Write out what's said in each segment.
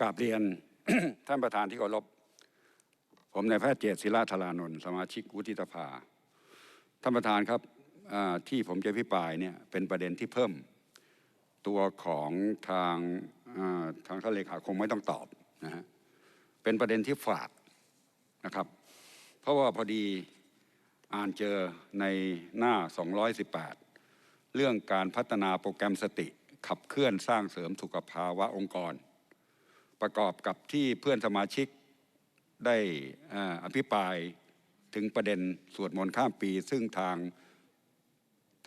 กราบเรียนท่านประธานที่เคารพผมนายแพทย์เจตศิลาธารานนท์สมาชิกวุฒิสภา ท่านประธานครับที่ผมจะพิปรายเนี่ยเป็นประเด็นที่เพิ่ม ตัวของทางทางท่านเลขาคงไม่ต้องตอบนะฮะเป็นประเด็นที่ฝากนะครับ เพราะว่าพอดีอ่านเจอในหน้า 218 เรื่องการพัฒนาโปรแกรมสติ ขับเคลื่อนสร้างเสริมสุขภาวะองค์กร ประกอบกับที่เพื่อนสมาชิกได้อภิปรายถึงประเด็นสวดมนต์ข้ามปี ซึ่งทาง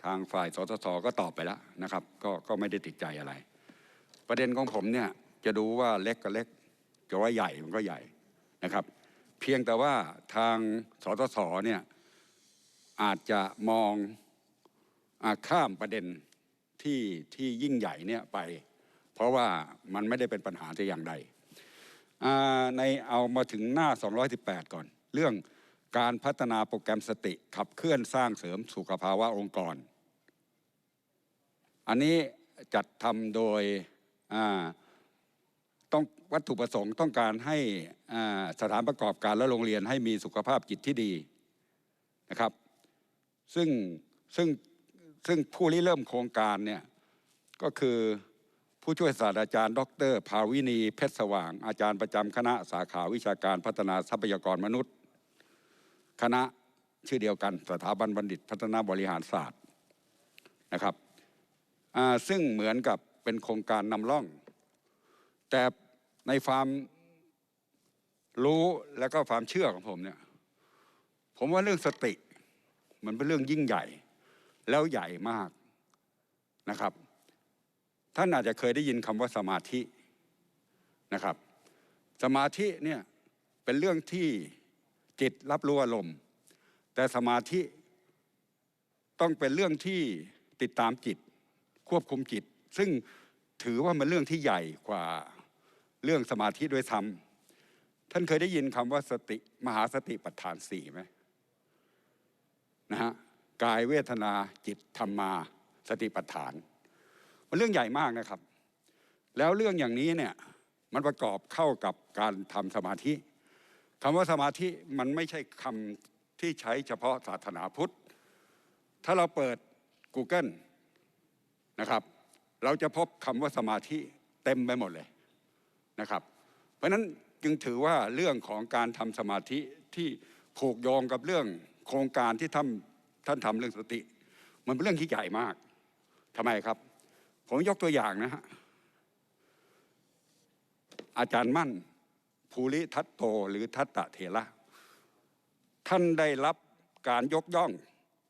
ทางฝ่ายสสสก็ตอบไปแล้วนะครับ ก็ก็ไม่ได้ติดใจอะไร ประเด็นของผมเนี่ยจะดูว่าเล็กก็เล็กจะว่าใหญ่มันก็ใหญ่นะครับ เพียงแต่ว่าทางสสสเนี่ยอาจจะมองอข้ามประเด็น ที่ที่ยิ่งใหญ่เนี่ยไป เพราะว่ามันไม่ได้เป็นปัญหาแต่อย่างใดในเอามาถึงหน้า 218 ก่อน เรื่องการพัฒนาโปรแกรมสติ ขับเคลื่อนสร้างเสริมสุขภาวะองค์กร อันนี้จัดทำโดยต้องวัตถุประสงค์ต้องการให้สถานประกอบการและโรงเรียนให้มีสุขภาพจิตที่ดีนะครับ ซึ่งซึ่ง ซึ่งผู้ริเริ่มโครงการเนี่ยก็คือผู้ช่วยศาสตราจารย์ ดร ภาวินีเพชรสว่าง อาจารย์ประจำคณะสาขาวิชาการพัฒนาทรัพยากรมนุษย์ คณะชื่อเดียวกันสถาบันบัณฑิตพัฒนาบริหารศาสตร์นะครับซึ่งเหมือนกับเป็นโครงการนำร่อง แต่ในความรู้และก็ความเชื่อของผมเนี่ยผมว่าเรื่องสติมันเป็นเรื่องยิ่งใหญ่ แล้วใหญ่มากนะครับ ท่านอาจจะเคยได้ยินคำว่าสมาธินะครับ สมาธิเนี่ยเป็นเรื่องที่จิตรับรู้อารมณ์ แต่สมาธิต้องเป็นเรื่องที่ติดตามจิต ควบคุมจิต ซึ่งถือว่ามันเรื่องที่ใหญ่กว่าเรื่องสมาธิด้วยซ้ำท่านเคยได้ยินคำว่าสติมหาสติปัฏฐานสี่ไหมนะฮะ กายเวทนาจิตธรรมา สติปัฏฐาน มันเรื่องใหญ่มากนะครับ แล้วเรื่องอย่างนี้เนี่ยมันประกอบเข้ากับการทำสมาธิคำว่าสมาธิมันไม่ใช่คำที่ใช้เฉพาะศาสนาพุทธ ถ้าเราเปิด Google นะครับ เราจะพบคำว่าสมาธิเต็มไปหมดเลยนะครับ เพราะฉะนั้นจึงถือว่าเรื่องของการทำสมาธิที่ผูกโยงกับเรื่องโครงการที่ท่าน ท่านทำเรื่องสติ มันเป็นเรื่องที่ใหญ่มากทำไมครับ ผมยกตัวอย่างนะฮะอาจารย์มั่นภูริทัตโตหรือทัตตะเถระท่านได้รับการยกย่อง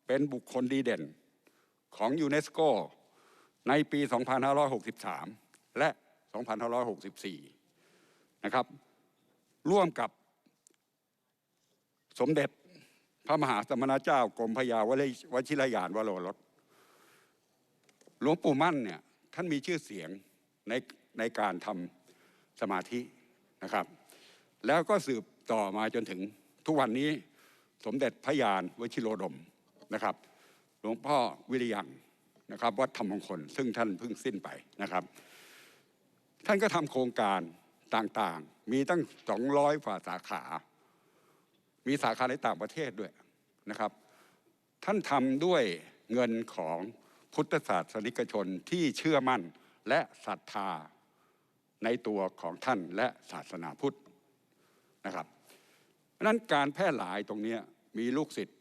เป็นบุคคลดีเด่นของยูเนสโกในปี 2563 และ 2564 นะครับ ร่วมกับสมเด็จ พระมหาสมณเจ้ากรมพยาววชิรยานวโรรสหลวงปู่มั่นเนี่ยท่านมีชื่อเสียงในในการทำสมาธินะครับ แล้วก็สืบต่อมาจนถึงทุกวันนี้สมเด็จพระยานวชิโรดมนะครับ หลวงพ่อวิริยังนะครับวัดธรรมมงคล ซึ่งท่านเพิ่งสิ้นไปนะครับ ท่านก็ทำโครงการต่างๆ มีตั้ง 200ฝ่าสาขา มีสาขาในต่างประเทศด้วยนะครับ ท่านทำด้วยเงินของพุทธศาสนิกชนที่เชื่อมั่นและศรัทธาในตัวของท่านและศาสนาพุทธนะครับเพราะฉะนั้นการแพร่หลายตรงนี้มีลูกศิษย์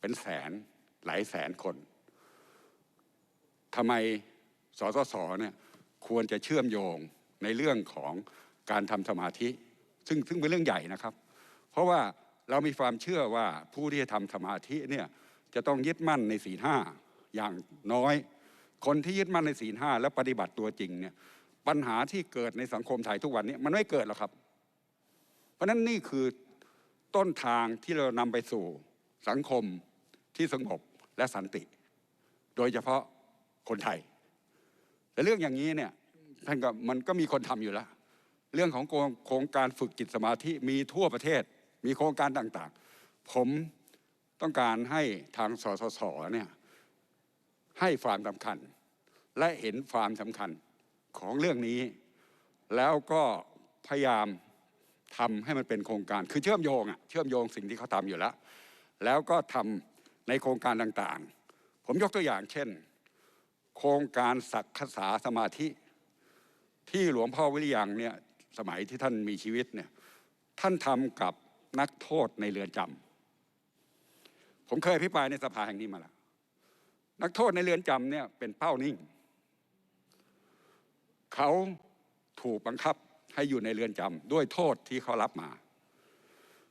เป็นแสนหลายแสนคนทำไมสสสเนี่ยควรจะเชื่อมโยงในเรื่องของการทำสมาธิ ซึ่งซึ่งเป็นเรื่องใหญ่นะครับ เพราะว่า เรามีความเชื่อว่าผู้ที่จะทำสมาธิเนี่ยจะต้องยึดมั่นในศีลห้าอย่างน้อย คนที่ยึดมั่นในศีลห้าและปฏิบัติตัวจริงเนี่ยปัญหาที่เกิดในสังคมไทยทุกวันนี้มันไม่เกิดหรอกครับ เพราะนั้นนี่คือต้นทางที่เรานำไปสู่สังคมที่สงบและสันติ โดยเฉพาะคนไทย แต่เรื่องอย่างนี้เนี่ยท่านก็มันก็มีคนทำอยู่แล้ว เรื่องของโครงการฝึกจิตสมาธิมีทั่วประเทศ มีโครงการต่างๆ ผมต้องการให้ทางสสสเนี่ยให้ความสำคัญ และเห็นความสำคัญของเรื่องนี้ แล้วก็พยายามทำให้มันเป็นโครงการคือเชื่อมโยงอะเชื่อมโยงสิ่งที่เขาทำอยู่แล้ว แล้วก็ทำในโครงการต่างๆ ผมยกตัวอย่างเช่น โครงการศักษาสมาธิ ที่หลวงพ่อวิริยังเนี่ยสมัยที่ท่านมีชีวิตเนี่ยท่านทำกับ นักโทษในเรือนจำผมเคยอภิปรายในสภาแห่งนี้มาแล้วนักโทษในเรือนจำเนี่ยเป็นเป้านิ่ง เขาถูกบังคับให้อยู่ในเรือนจำด้วยโทษที่เขารับมา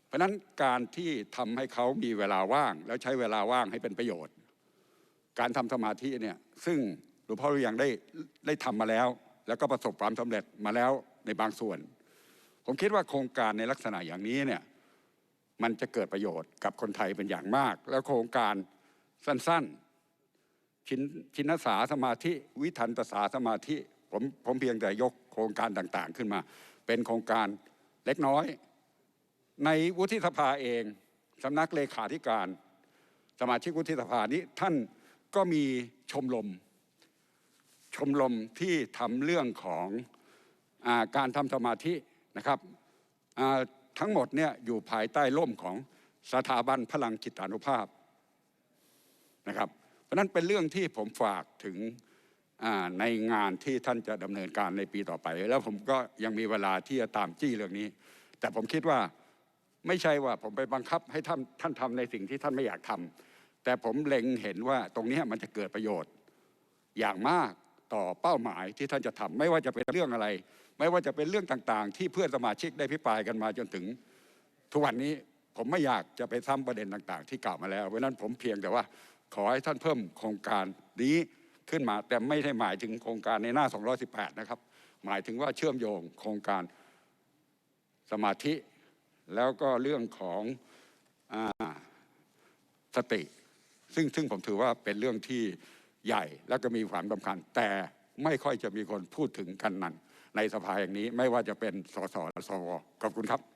เพราะฉะนั้นการที่ทำให้เขามีเวลาว่าง แล้วใช้เวลาว่างให้เป็นประโยชน์ การทำสมาธิเนี่ยซึ่งหลวงพ่อรู้ยังได้ได้ทำมาแล้ว แล้วก็ประสบความสำเร็จมาแล้วในบางส่วน ผมคิดว่าโครงการในลักษณะอย่างนี้เนี่ย มันจะเกิดประโยชน์กับคนไทยเป็นอย่างมาก แล้วโครงการสั้นๆ ชินชินสาสมาธิวิทันตสาสมาธิผมผมเพียงแต่ยกโครงการต่างๆขึ้นมา เป็นโครงการเล็กน้อย ในวุฒิสภาเองสำนักเลขาธิการ สมาชิกวุฒิสภานี้ท่านก็มีชมรมชมรมที่ทำเรื่องของอาการทำสมาธินะครับ ทั้งหมดเนี่ยอยู่ภายใต้ร่มของสถาบันพลังจิตานุภาพนะครับ เพราะนั้นเป็นเรื่องที่ผมฝากถึงในงานที่ท่านจะดำเนินการในปีต่อไป แล้วผมก็ยังมีเวลาที่จะตามจี้เรื่องนี้ แต่ผมคิดว่าไม่ใช่ว่าผมไปบังคับให้ท่านท่านทำในสิ่งที่ท่านไม่อยากทำแต่ผมเล็งเห็นว่าตรงนี้มันจะเกิดประโยชน์อย่างมากต่อเป้าหมายที่ท่านจะทำไม่ว่าจะเป็นเรื่องอะไร ไม่ว่าจะเป็นเรื่องต่างๆ ที่เพื่อนสมาชิกได้พิปรายกันมาจนถึงทุกวันนี้ผมไม่อยากจะไปซ้ำประเด็นต่างๆ ที่กล่าวมาแล้วเพราะนั้นผมเพียงแต่ว่า ขอให้ท่านเพิ่มโครงการนี้ขึ้นมาแต่ไม่ได้หมายถึงโครงการในหน้า 218 นะครับ หมายถึงว่าเชื่อมโยงโครงการสมาธิ แล้วก็เรื่องของอสติ ซึ่งซึ่งผมถือว่าเป็นเรื่องที่ใหญ่แล้วก็มีความสำคัญ แต่ไม่ค่อยจะมีคนพูดถึงกันนั้น ในสภาแห่งนี้ไม่ว่าจะเป็นสสและสวขอบคุณครับ